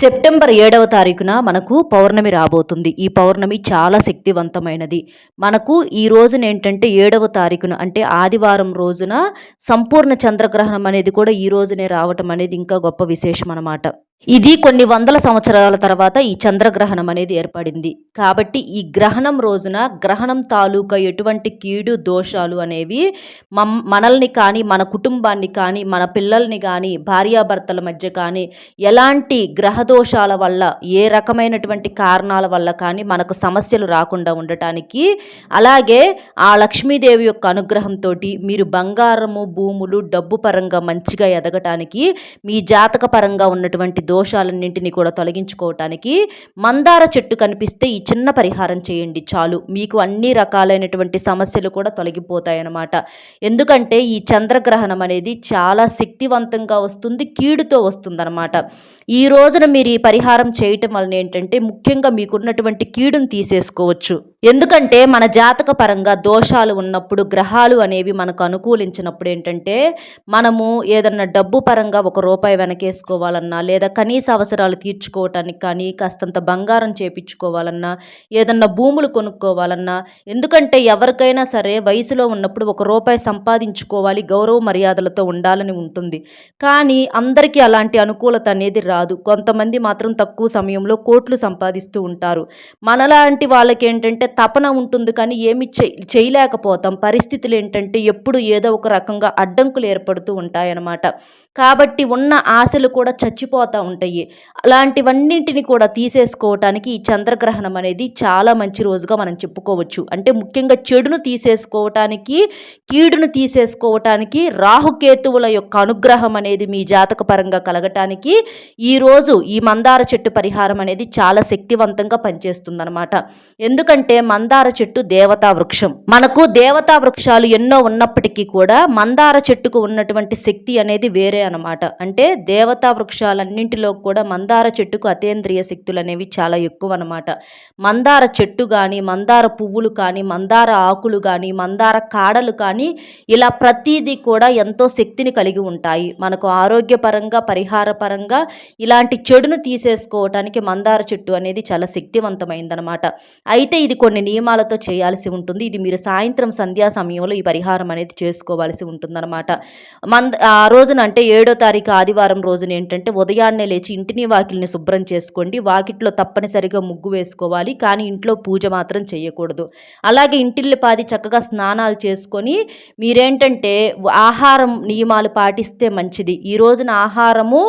September ఏడవ తారీఖున మనకు పౌర్ణమి రాబోతుంది. ఈ పౌర్ణమి చాలా శక్తివంతమైనది. మనకు ఈ రోజున ఏంటంటే ఏడవ తారీఖున అంటే ఆదివారం రోజున సంపూర్ణ చంద్రగ్రహణం అనేది కూడా ఈ రోజునే రావటం అనేది ఇంకా గొప్ప విశేషం అన్నమాట. ఇది కొన్ని వందల సంవత్సరాల తర్వాత ఈ చంద్రగ్రహణం అనేది ఏర్పడింది. కాబట్టి ఈ గ్రహణం రోజున గ్రహణం తాలూకా ఎటువంటి కీడు దోషాలు అనేవి మమ్ మనల్ని కానీ మన కుటుంబాన్ని కానీ మన పిల్లల్ని కానీ భార్యాభర్తల మధ్య కానీ ఎలాంటి గ్రహ దోషాల వల్ల ఏ రకమైనటువంటి కారణాల వల్ల కానీ మనకు సమస్యలు రాకుండా ఉండటానికి అలాగే ఆ లక్ష్మీదేవి యొక్క అనుగ్రహంతో మీరు బంగారము భూములు డబ్బు పరంగా మంచిగా ఎదగటానికి మీ జాతక పరంగా ఉన్నటువంటి దోషాలన్నింటినీ కూడా తొలగించుకోవటానికి మందార చెట్టు కనిపిస్తే ఈ చిన్న పరిహారం చేయండి చాలు. మీకు అన్ని రకాలైనటువంటి సమస్యలు కూడా తొలగిపోతాయన్నమాట. ఎందుకంటే ఈ చంద్రగ్రహణం అనేది చాలా శక్తివంతంగా వస్తుంది కీడుతో వస్తుందన్నమాట. ఈ రోజున మీరు ఈ పరిహారం చేయటం వలన ఏంటంటే ముఖ్యంగా మీకున్నటువంటి కీడును తీసేసుకోవచ్చు. ఎందుకంటే మన జాతక పరంగా దోషాలు ఉన్నప్పుడు గ్రహాలు అనేవి మనకు అనుకూలించినప్పుడు ఏంటంటే మనము ఏదన్నా డబ్బు పరంగా ఒక రూపాయి వెనకేసుకోవాలన్నా లేదా కనీస అవసరాలు తీర్చుకోవటానికి కానీ కాస్తంత బంగారం చేపించుకోవాలన్నా ఏదన్నా భూములు కొనుక్కోవాలన్నా ఎందుకంటే ఎవరికైనా సరే వయసులో ఉన్నప్పుడు ఒక రూపాయి సంపాదించుకోవాలి గౌరవ మర్యాదలతో ఉండాలని ఉంటుంది. కానీ అందరికీ అలాంటి అనుకూలత అనేది రాదు. కొంతమంది మాత్రం తక్కువ సమయంలో కోట్లు సంపాదిస్తూ ఉంటారు. మనలాంటి వాళ్ళకి ఏంటంటే తపన ఉంటుంది కానీ ఏమి చేయలేకపోతాం. పరిస్థితులు ఏంటంటే ఎప్పుడు ఏదో ఒక రకంగా అడ్డంకులు ఏర్పడుతూ ఉంటాయన్నమాట. కాబట్టి ఉన్న ఆశలు కూడా చచ్చిపోతూ ఉంటాయి. అలాంటివన్నింటిని కూడా తీసేసుకోవటానికి ఈ చంద్రగ్రహణం అనేది చాలా మంచి రోజుగా మనం చెప్పుకోవచ్చు. అంటే ముఖ్యంగా చెడును తీసేసుకోవటానికి కీడును తీసేసుకోవటానికి రాహుకేతువుల యొక్క అనుగ్రహం అనేది మీ జాతక పరంగా కలగటానికి ఈరోజు ఈ మందార చెట్టు పరిహారం అనేది చాలా శక్తివంతంగా పనిచేస్తుందన్నమాట. ఎందుకంటే మందార చెట్టు దేవతా వృక్షం. మనకు దేవతా వృక్షాలు ఎన్నో ఉన్నప్పటికీ కూడా మందార చెట్టుకు ఉన్నటువంటి శక్తి అనేది వేరే అనమాట అంటే దేవతా వీటిలో కూడా మందార చెట్టుకు అతేంద్రియ శక్తులు అనేవి చాలా ఎక్కువ అనమాట మందార చెట్టు కానీ మందార పువ్వులు కానీ మందార ఆకులు కానీ మందార కాడలు కానీ ఇలా ప్రతిదీ కూడా ఎంతో శక్తిని కలిగి ఉంటాయి. మనకు ఆరోగ్యపరంగా పరిహారపరంగా ఇలాంటి చెడును తీసేసుకోవటానికి మందార చెట్టు అనేది చాలా శక్తివంతమైందనమాట. అయితే ఇది కొన్ని నియమాలతో చేయాల్సి ఉంటుంది. ఇది మీరు సాయంత్రం సంధ్యా సమయంలో ఈ పరిహారం అనేది చేసుకోవాల్సి ఉంటుందన్నమాట మంద ఆ రోజున అంటే ఏడో తారీఖు ఆదివారం రోజున ఏంటంటే ఉదయాన్నే లేచి ఇంటిని వాకిల్ని శుభ్రం చేసుకోండి. వాకిట్లో తప్పనిసరిగా ముగ్గు వేసుకోవాలి. కానీ ఇంట్లో పూజ మాత్రం చేయకూడదు. అలాగే ఇంటిల్లి పాది చక్కగా స్నానాలు చేసుకొని మీరేంటంటే ఆహారం నియమాలు పాటిస్తే మంచిది. ఈ రోజున ఆహారము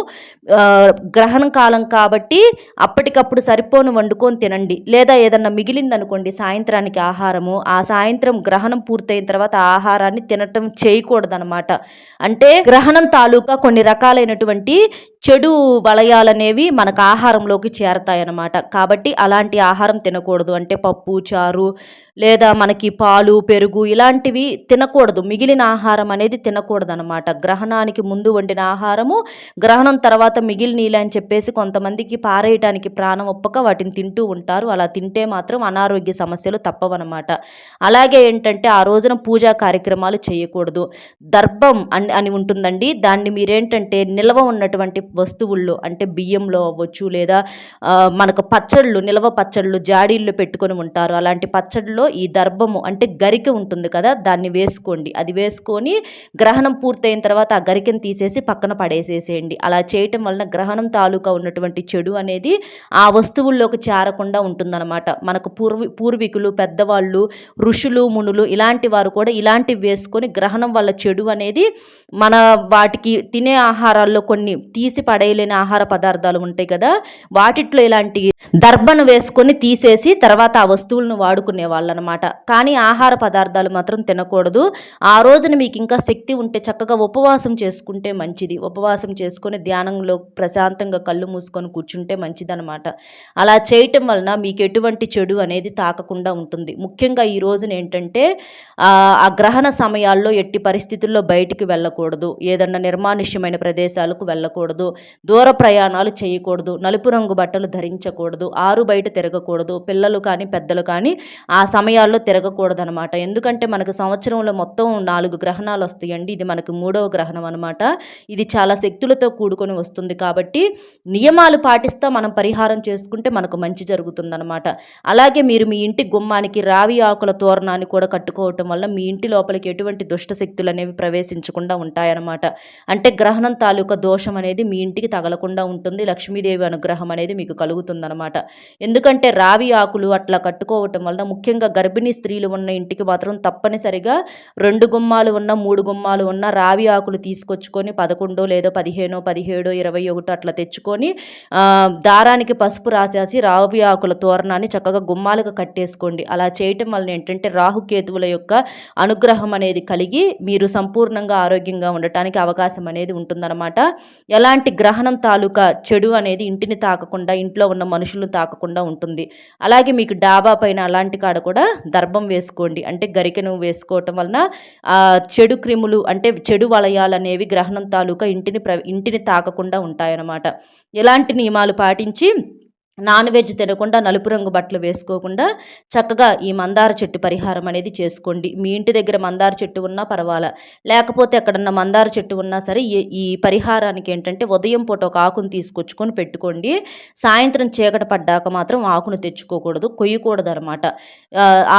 గ్రహణం కాలం కాబట్టి అప్పటికప్పుడు సరిపోను వండుకొని తినండి. లేదా ఏదన్నా మిగిలిందనుకోండి సాయంత్రానికి ఆహారము. ఆ సాయంత్రం గ్రహణం పూర్తయిన తర్వాత ఆహారాన్ని తినటం చేయకూడదనమాట. అంటే గ్రహణం తాలూకా కొన్ని రకాలైనటువంటి చెడు వలయాలనేవి మనకు ఆహారంలోకి చేరతాయన్నమాట. కాబట్టి అలాంటి ఆహారం తినకూడదు. అంటే పప్పు చారు లేదా మనకి పాలు పెరుగు ఇలాంటివి తినకూడదు. మిగిలిన ఆహారం అనేది తినకూడదు అనమాట గ్రహణానికి ముందు వండిన ఆహారము గ్రహణం తర్వాత మిగిలిన అని చెప్పేసి కొంతమందికి పారేయటానికి ప్రాణం ఒప్పక వాటిని తింటూ ఉంటారు. అలా తింటే మాత్రం అనారోగ్య సమస్యలు తప్పవన్నమాట. అలాగే ఏంటంటే ఆ రోజున పూజా కార్యక్రమాలు చేయకూడదు. దర్భం అని అని ఉంటుందండి. దాన్ని మీరేంటంటే నిల్వ ఉన్నటువంటి వస్తువుల్లో అంటే బియ్యంలో అవ్వచ్చు లేదా మనకు పచ్చళ్ళు నిల్వ పచ్చళ్ళు జాడీల్లో పెట్టుకొని ఉంటారు. అలాంటి పచ్చడిలో ఈ దర్భము అంటే గరిక ఉంటుంది కదా దాన్ని వేసుకోండి. అది వేసుకొని గ్రహణం పూర్తయిన తర్వాత ఆ గరికను తీసేసి పక్కన పడేసేసేయండి. అలా చేయటం వలన గ్రహణం తాలూకా ఉన్నటువంటి చెడు అనేది ఆ వస్తువుల్లోకి చేరకుండా ఉంటుందన్నమాట. మనకు పూర్వీ పూర్వీకులు పెద్దవాళ్ళు ఋషులు మునులు ఇలాంటి వారు కూడా ఇలాంటివి వేసుకొని గ్రహణం వల్ల చెడు అనేది మన వాటికి తినే ఆహారాల్లో కొన్ని తీసి పడేయలేని ఆహార పదార్థాలు ఉంటాయి కదా వాటిట్లో ఇలాంటి దర్భను వేసుకొని తీసేసి తర్వాత ఆ వస్తువులను వాడుకునే వాళ్ళు అనమాట కానీ ఆహార పదార్థాలు మాత్రం తినకూడదు. ఆ రోజున మీకు ఇంకా శక్తి ఉంటే చక్కగా ఉపవాసం చేసుకుంటే మంచిది. ఉపవాసం చేసుకొని ధ్యానంలో ప్రశాంతంగా కళ్ళు మూసుకొని కూర్చుంటే మంచిదనమాట. అలా చేయటం వలన మీకు ఎటువంటి చెడు అనేది తాకకుండా ఉంటుంది. ముఖ్యంగా ఈ రోజున ఏంటంటే ఆ గ్రహణ సమయాల్లో ఎట్టి పరిస్థితుల్లో బయటికి వెళ్ళకూడదు. ఏదన్నా నిర్మానుష్యమైన ప్రదేశాలకు వెళ్ళకూడదు. దూర దూర ప్రయాణాలు చేయకూడదు. నలుపు రంగు బట్టలు ధరించకూడదు. ఆరు బయట తిరగకూడదు. పిల్లలు కానీ పెద్దలు కానీ ఆ సమయాల్లో తిరగకూడదు అనమాట ఎందుకంటే మనకు సంవత్సరంలో మొత్తం నాలుగు గ్రహణాలు వస్తాయండి. ఇది మనకు మూడవ గ్రహణం అనమాట ఇది చాలా శక్తులతో కూడుకొని వస్తుంది కాబట్టి నియమాలు పాటిస్తా మనం పరిహారం చేసుకుంటే మనకు మంచి జరుగుతుందనమాట అలాగే మీరు మీ ఇంటి గుమ్మానికి రావి ఆకుల తోరణాన్ని కూడా కట్టుకోవటం వల్ల మీ ఇంటి లోపలికి ఎటువంటి దుష్ట శక్తులు అనేవి ప్రవేశించకుండా ఉంటాయన్నమాట. అంటే గ్రహణం తాలూకా దోషం అనేది మీ ఇంటికి తగలకుండా ఉంటుంది. లక్ష్మీదేవి అనుగ్రహం అనేది మీకు కలుగుతుందనమాట ఎందుకంటే రావి ఆకులు అట్లా కట్టుకోవటం వలన ముఖ్యంగా గర్భిణీ స్త్రీలు ఉన్న ఇంటికి మాత్రం తప్పనిసరిగా రెండు గుమ్మాలు ఉన్న మూడు గుమ్మాలు ఉన్న రావి ఆకులు తీసుకొచ్చుకొని పదకొండో లేదో పదిహేనో పదిహేడో ఇరవై ఒకటో అట్లా తెచ్చుకొని దారానికి పసుపు రాసేసి రావి ఆకుల తోరణాన్ని చక్కగా గుమ్మాలుగా కట్టేసుకోండి. అలా చేయటం వలన ఏంటంటే రాహుకేతువుల యొక్క అనుగ్రహం అనేది కలిగి మీరు సంపూర్ణంగా ఆరోగ్యంగా ఉండటానికి అవకాశం అనేది ఉంటుందన్నమాట. ఎలాంటి గ్రహణం తాలూకా చెడు అనేది ఇంటిని తాకకుండా ఇంట్లో ఉన్న మనుషులను తాకకుండా ఉంటుంది. అలాగే మీకు డాబా పైన అలాంటి కాడ కూడా దర్భం వేసుకోండి. అంటే గరికెను వేసుకోవటం వలన చెడు క్రిములు అంటే చెడు వలయాలు అనేవి గ్రహణం తాలూకా ఇంటిని ప్ర ఇంటిని తాకకుండా ఉంటాయన్నమాట. ఎలాంటి నియమాలు పాటించి నాన్ వెజ్ తినకుండా నలుపు రంగు బట్టలు వేసుకోకుండా చక్కగా ఈ మందార చెట్టు పరిహారం అనేది చేసుకోండి. మీ ఇంటి దగ్గర మందార చెట్టు ఉన్నా పర్వాలా. లేకపోతే ఎక్కడన్నా మందార చెట్టు ఉన్నా సరే ఈ పరిహారానికి ఏంటంటే ఉదయం పూట ఒక ఆకును తీసుకొచ్చుకొని పెట్టుకోండి. సాయంత్రం చీకట పడ్డాక మాత్రం ఆకును తెచ్చుకోకూడదు. కొయ్యకూడదు అనమాట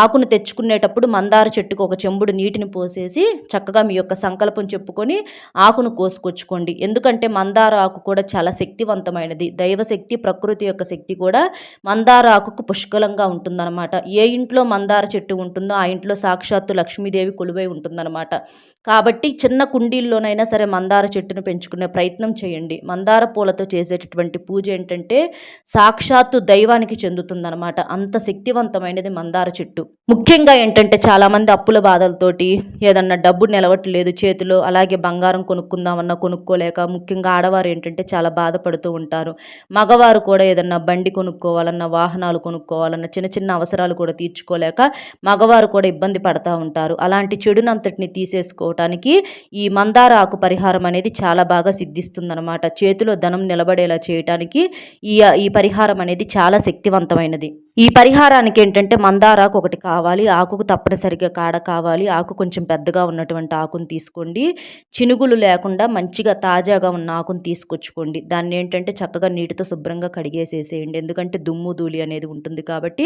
ఆకును తెచ్చుకునేటప్పుడు మందార చెట్టుకు ఒక చెంబుడు నీటిని పోసేసి చక్కగా మీ యొక్క సంకల్పం చెప్పుకొని ఆకును కోసుకొచ్చుకోండి. ఎందుకంటే మందార ఆకు కూడా చాలా శక్తివంతమైనది. దైవశక్తి ప్రకృతి యొక్క శక్తి శక్తి కూడా మందార ఆకుకు పుష్కలంగా ఉంటుందన్నమాట. ఏ ఇంట్లో మందార చెట్టు ఉంటుందో ఆ ఇంట్లో సాక్షాత్తు లక్ష్మీదేవి కొలువై ఉంటుందన్నమాట. కాబట్టి చిన్న కుండీల్లోనైనా సరే మందార చెట్టును పెంచుకునే ప్రయత్నం చేయండి. మందార పూలతో చేసేటటువంటి పూజ ఏంటంటే సాక్షాత్తు దైవానికి చెందుతుందన్నమాట. అంత శక్తివంతమైనది మందార చెట్టు. ముఖ్యంగా ఏంటంటే చాలామంది అప్పుల బాధలతోటి ఏదన్నా డబ్బు నిలవట్లేదు చేతిలో అలాగే బంగారం కొనుక్కుందామన్నా కొనుక్కోలేక ముఖ్యంగా ఆడవారు ఏంటంటే చాలా బాధపడుతూ ఉంటారు. మగవారు కూడా ఏదన్నా బండి బండి కొనుక్కోవాలన్న వాహనాలు కొనుక్కోవాలన్న చిన్న చిన్న అవసరాలు కూడా తీర్చుకోలేక మగవారు కూడా ఇబ్బంది పడతా ఉంటారు. అలాంటి చెడునంతటిని తీసేసుకోవటానికి ఈ మందార ఆకు పరిహారం అనేది చాలా బాగా సిద్ధిస్తుందన్నమాట. చేతిలో ధనం నిలబడేలా చేయటానికి ఈ ఈ పరిహారం అనేది చాలా శక్తివంతమైనది. ఈ పరిహారానికి ఏంటంటే మందారాకు ఒకటి కావాలి. ఆకుకు తప్పనిసరిగా కాడ కావాలి. ఆకు కొంచెం పెద్దగా ఉన్నటువంటి ఆకును తీసుకోండి. చినుగులు లేకుండా మంచిగా తాజాగా ఉన్న ఆకును తీసుకొచ్చుకోండి. దాన్ని ఏంటంటే చక్కగా నీటితో శుభ్రంగా కడిగేసేసేయండి. ఎందుకంటే దుమ్ము ధూళి అనేది ఉంటుంది కాబట్టి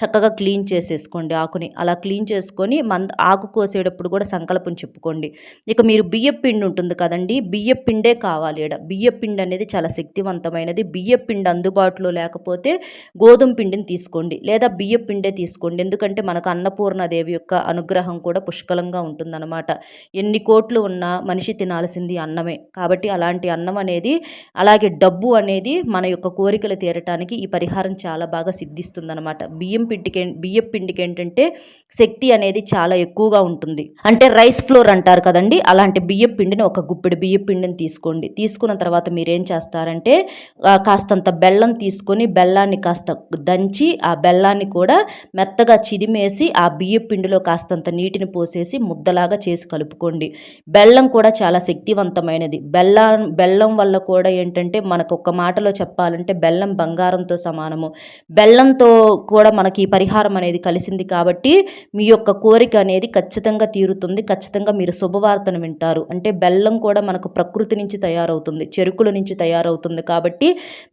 చక్కగా క్లీన్ చేసేసుకోండి ఆకుని. అలా క్లీన్ చేసుకొని మంద ఆకు కోసేటప్పుడు కూడా సంకల్పం చెప్పుకోండి. ఇక మీరు బియ్యపిండి ఉంటుంది కదండి బియ్యపిండే కావాలి ఇక్కడ బియ్యపిండి అనేది చాలా శక్తివంతమైనది. బియ్యపిండి అందుబాటులో లేకపోతే గోధుమ పిండిని తీసుకోండి. లేదా బియ్యపిండే తీసుకోండి. ఎందుకంటే మనకు అన్నపూర్ణదేవి యొక్క అనుగ్రహం కూడా పుష్కలంగా ఉంటుందన్నమాట. ఎన్ని కోట్లు ఉన్నా మనిషి తినాల్సింది అన్నమే. కాబట్టి అలాంటి అన్నం అనేది అలాగే డబ్బు అనేది మన యొక్క కోరికలు తీరటానికి మనకి ఈ పరిహారం చాలా బాగా సిద్ధిస్తుందన్నమాట. బియ్యం పిండికి బియ్యం పిండికి ఏంటంటే శక్తి అనేది చాలా ఎక్కువగా ఉంటుంది. అంటే రైస్ ఫ్లోర్ అంటారు కదండి అలాంటి బియ్యం పిండిని ఒక గుప్పిడి బియ్యం పిండిని తీసుకోండి. తీసుకున్న తర్వాత మీరేం చేస్తారంటే కాస్తంత బెల్లం తీసుకొని బెల్లాన్ని కాస్త దంచి ఆ బెల్లాన్ని కూడా మెత్తగా చిదిమేసి ఆ బియ్యం పిండిలో కాస్తంత నీటిని పోసేసి ముద్దలాగా చేసి కలుపుకోండి. బెల్లం కూడా చాలా శక్తివంతమైనది. బెల్లం బెల్లం వల్ల కూడా ఏంటంటే మనకు ఒక మాటలో చెప్పాలంటే బెల్లం బంగారంతో సమానము. బెల్లంతో కూడా మనకి పరిహారం అనేది కలిసింది కాబట్టి మీ యొక్క కోరిక అనేది ఖచ్చితంగా తీరుతుంది. ఖచ్చితంగా మీరు శుభవార్తను వింటారు. అంటే బెల్లం కూడా మనకు ప్రకృతి నుంచి తయారవుతుంది. చెరుకుల నుంచి తయారవుతుంది కాబట్టి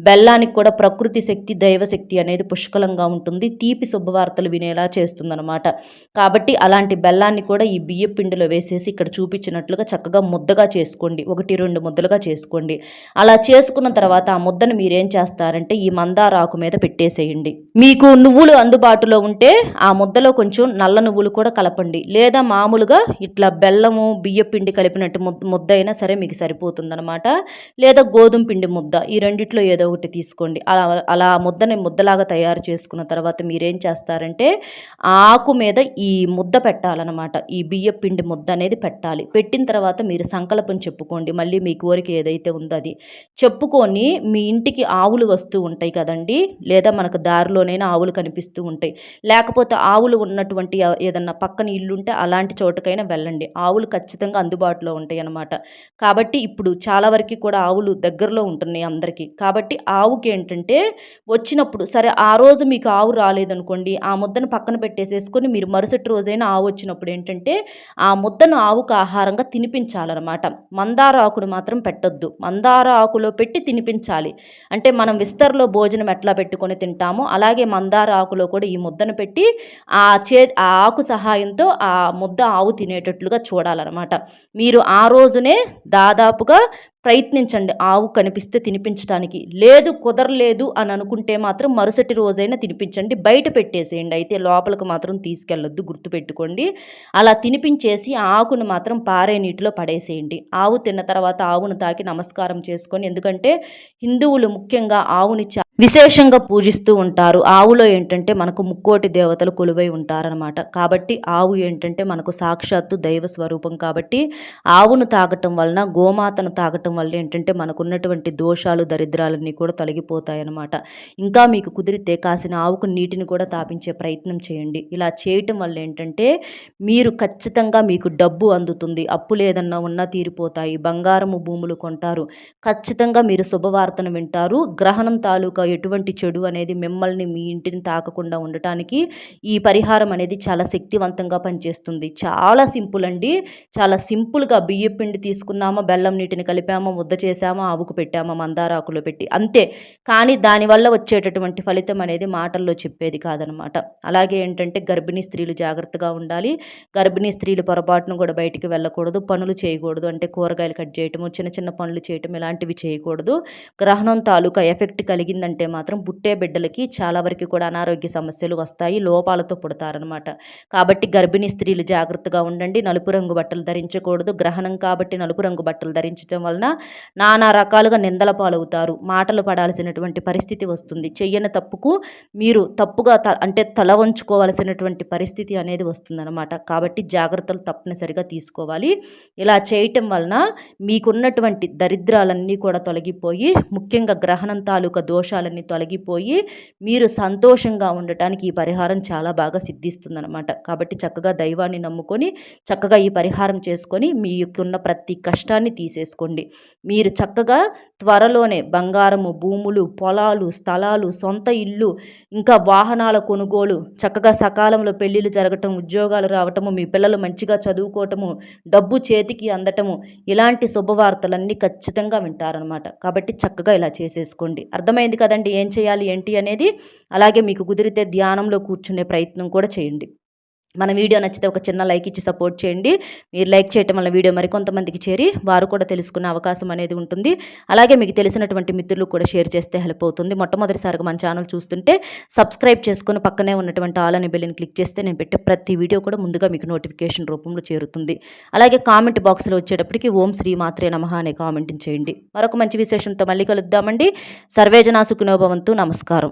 బెల్లానికి కూడా ప్రకృతి శక్తి దైవశక్తి అనేది పుష్కలంగా ఉంటుంది. తీపి శుభవార్తలు వినేలా చేస్తుందనమాట కాబట్టి అలాంటి బెల్లాన్ని కూడా ఈ బియ్య పిండిలో వేసేసి ఇక్కడ చూపించినట్లుగా చక్కగా ముద్దగా చేసుకోండి. ఒకటి రెండు ముద్దలుగా చేసుకోండి. అలా చేసుకున్న తర్వాత ఆ ముద్దను మీరేం చేస్తారంటే ఈ మందార ఆకు మీద పెట్టేసేయండి. మీకు నువ్వులు అందుబాటులో ఉంటే ఆ ముద్దలో కొంచెం నల్ల నువ్వులు కూడా కలపండి. లేదా మామూలుగా ఇట్లా బెల్లము బియ్య పిండి కలిపినట్టు ముద్ద అయినా సరే మీకు సరిపోతుందనమాట లేదా గోధుమ పిండి ముద్ద ఈ రెండిట్లో ఏదో ఒకటి తీసుకోండి. అలా అలా ముద్దని ముద్దలాగా తయారు చేసుకున్న తర్వాత మీరేం చేస్తారంటే ఆ ఆకు మీద ఈ ముద్ద పెట్టాలన్నమాట. ఈ బియ్య పిండి ముద్ద అనేది పెట్టాలి. పెట్టిన తర్వాత మీరు సంకల్పం చెప్పుకోండి. మళ్ళీ మీ కోరిక ఏదైతే ఉందో అది. చెప్పుకొని మీ ఇంటికి ఆవులు వస్తూ ఉంటాయి. కదండి. లేదా మనకు దారిలోనైనా ఆవులు కనిపిస్తూ ఉంటాయి. లేకపోతే ఆవులు ఉన్నటువంటి ఏదన్నా పక్కన ఇల్లు ఉంటే అలాంటి చోటకైనా వెళ్ళండి. ఆవులు ఖచ్చితంగా అందుబాటులో ఉంటాయి అన్నమాట కాబట్టి ఇప్పుడు చాలా వరకు కూడా ఆవులు దగ్గరలో ఉంటున్నాయి అందరికీ. కాబట్టి ఆవుకి ఏంటంటే వచ్చినప్పుడు సరే ఆ రోజు మీకు ఆవు రాలేదనుకోండి ఆ ముద్దను పక్కన పెట్టేసేసుకొని మీరు మరుసటి రోజైనా ఆవు వచ్చినప్పుడు ఏంటంటే ఆ ముద్దను ఆవుకు ఆహారంగా తినిపించాలన్నమాట. మందార ఆకును మాత్రం పెట్టొద్దు. మందార ఆకులో పెట్టి తినిపించాలి. అంటే మనం విస్తర్లో భోజనం ఎట్లా పెట్టుకొని తింటామో అలాగే మందార ఆకులో కూడా ఈ ముద్దను పెట్టి ఆ చే ఆ ఆకు సహాయంతో ఆ ముద్ద ఆవు తినేటట్లుగా చూడాలన్నమాట. మీరు ఆ రోజునే దాదాపుగా ప్రయత్నించండి ఆవు కనిపిస్తే తినిపించడానికి లేదు కుదరలేదు అని అనుకుంటే మాత్రం మరుసటి రోజైనా తినిపించండి. బయట పెట్టేసేయండి. అయితే లోపలికి మాత్రం తీసుకెళ్ళొద్దు గుర్తుపెట్టుకోండి. అలా తినిపించేసి ఆకును మాత్రం పారే నీటిలో పడేసేయండి. ఆవు తిన్న తర్వాత ఆవును తాకి నమస్కారం చేసుకొని ఎందుకంటే హిందువులు ముఖ్యంగా ఆవుని విశేషంగా పూజిస్తూ ఉంటారు. ఆవులో ఏంటంటే మనకు ముక్కోటి దేవతలు కొలువై ఉంటారనమాట కాబట్టి ఆవు ఏంటంటే మనకు సాక్షాత్తు దైవ స్వరూపం. కాబట్టి ఆవును తాగటం వలన గోమాతను తాగటం వల్ల ఏంటంటే మనకున్నటువంటి దోషాలు దరిద్రాలన్నీ కూడా తొలగిపోతాయి అన్నమాట ఇంకా మీకు కుదిరితే కాసిన ఆవుకు నీటిని కూడా తాపించే ప్రయత్నం చేయండి. ఇలా చేయటం వల్ల ఏంటంటే మీరు ఖచ్చితంగా మీకు డబ్బు అందుతుంది. అప్పులు ఏదన్నా ఉన్నా తీరిపోతాయి. బంగారము భూములు కొంటారు. ఖచ్చితంగా మీరు శుభవార్తను వింటారు. గ్రహణం తాలూకా ఎటువంటి చెడు అనేది మిమ్మల్ని మీ ఇంటిని తాకకుండా ఉండటానికి ఈ పరిహారం అనేది చాలా శక్తివంతంగా పనిచేస్తుంది. చాలా సింపుల్ అండి. చాలా సింపుల్గా బియ్య పిండి తీసుకున్నామా బెల్లం నీటిని కలిపామా ముద్ద చేసామా ఆవుకు పెట్టామా మందారాకులో పెట్టి అంతే. కానీ దానివల్ల వచ్చేటటువంటి ఫలితం అనేది మాటల్లో చెప్పేది కాదనమాట. అలాగే ఏంటంటే గర్భిణీ స్త్రీలు జాగ్రత్తగా ఉండాలి. గర్భిణీ స్త్రీలు పొరపాటును కూడా బయటికి వెళ్ళకూడదు పనులు చేయకూడదు. అంటే కూరగాయలు కట్ చేయటము చిన్న చిన్న పనులు చేయటం ఇలాంటివి చేయకూడదు. గ్రహణం తాలూకా ఎఫెక్ట్ కలిగిందంటే ఉంటే మాత్రం పుట్టే బిడ్డలకి చాలా వరకు కూడా అనారోగ్య సమస్యలు వస్తాయి లోపాలతో పుడతారనమాట కాబట్టి గర్భిణీ స్త్రీలు జాగ్రత్తగా ఉండండి. నలుపు రంగు బట్టలు ధరించకూడదు. గ్రహణం కాబట్టి నలుపు రంగు బట్టలు ధరించడం వలన నానా రకాలుగా నిందల పాలవుతారు. మాటలు పడాల్సినటువంటి పరిస్థితి వస్తుంది. చెయ్యని తప్పుకు మీరు తప్పుగా త అంటే తల వంచుకోవాల్సినటువంటి పరిస్థితి అనేది వస్తుందన్నమాట. కాబట్టి జాగ్రత్తలు తప్పనిసరిగా తీసుకోవాలి. ఇలా చేయటం వలన మీకున్నటువంటి దరిద్రాలన్నీ కూడా తొలగిపోయి ముఖ్యంగా గ్రహణం తాలూకా దోషాలు బాధలన్నీ తొలగిపోయి మీరు సంతోషంగా ఉండటానికి ఈ పరిహారం చాలా బాగా సిద్ధిస్తుందనమాట కాబట్టి చక్కగా దైవాన్ని నమ్ముకొని చక్కగా ఈ పరిహారం చేసుకొని మీకున్న ప్రతి కష్టాన్ని తీసేసుకోండి. మీరు చక్కగా త్వరలోనే బంగారము భూములు పొలాలు స్థలాలు సొంత ఇల్లు ఇంకా వాహనాల కొనుగోలు చక్కగా సకాలంలో పెళ్ళిళ్ళు జరగటం ఉద్యోగాలు రావటము మీ పిల్లలు మంచిగా చదువుకోవటము డబ్బు చేతికి అందటము ఇలాంటి శుభవార్తలన్నీ ఖచ్చితంగా వింటారనమాట కాబట్టి చక్కగా ఇలా చేసేసుకోండి. అర్థమైంది కదా? కదండి ఏం చేయాలి ఏంటి అనేది అలాగే మీకు కుదిరితే ధ్యానంలో కూర్చునే ప్రయత్నం కూడా చేయండి. మన వీడియో నచ్చితే ఒక చిన్న లైక్ ఇచ్చి సపోర్ట్ చేయండి. మీరు లైక్ చేయటం వల్ల వీడియో మరికొంతమందికి చేరి వారు కూడా తెలుసుకునే అవకాశం అనేది ఉంటుంది. అలాగే మీకు తెలిసినటువంటి మిత్రులు కూడా షేర్ చేస్తే హెల్ప్ అవుతుంది. మొట్టమొదటిసారిగా మన ఛానల్ చూస్తుంటే సబ్స్క్రైబ్ చేసుకుని పక్కనే ఉన్నటువంటి ఆల్ అనే బెల్లిని క్లిక్ చేస్తే నేను పెట్టే ప్రతి వీడియో కూడా ముందుగా మీకు నోటిఫికేషన్ రూపంలో చేరుతుంది. అలాగే కామెంట్ బాక్స్లో వచ్చేటప్పటికి ఓం శ్రీ మాత్రే నమ అనే కామెంట్ చేయండి. మరొక మంచి విశేషంతో మళ్ళీ కలుద్దామండి. సర్వేజనా సుఖినోభవంతు నమస్కారం.